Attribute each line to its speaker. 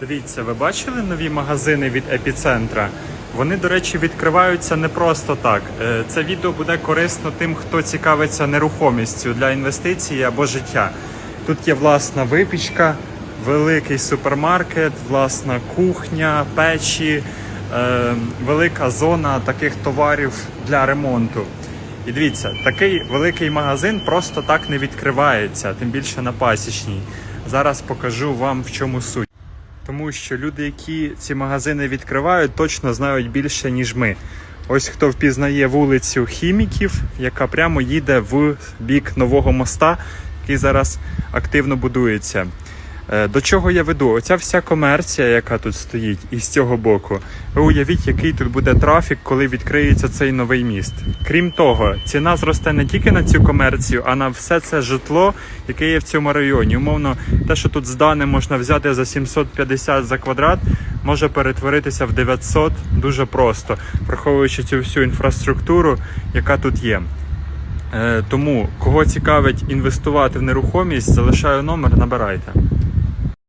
Speaker 1: Дивіться, ви бачили нові магазини від епіцентра? Вони, до речі, відкриваються не просто так. Е, Це відео буде корисно тим, хто цікавиться нерухомістю для інвестицій або життя. Тут є власна випічка, великий супермаркет, власна кухня, печі, е, велика зона таких товарів для ремонту. І дивіться, такий великий магазин просто так не відкривається, тим більше на пасічній. Зараз покажу вам в чому суть. Тому що люди, які ці магазини відкривають, точно знають більше, ніж ми. Ось хто впізнає вулицю хіміків, яка прямо їде в бік нового моста, який зараз активно будується. Е, До чого я веду? Оця вся комерція, яка тут стоїть, і з цього боку. Ви уявіть, який тут буде трафік, коли відкриється цей новий міст. Крім того, ціна зросте не тільки на цю комерцію, а на все це житло, яке є в цьому районі. Умовно, те, що тут здане можна взяти за 750 за квадрат, може перетворитися в 900 дуже просто, враховуючи цю всю інфраструктуру, яка тут є. Е, Тому, кого цікавить інвестувати в нерухомість, залишаю номер, набирайте.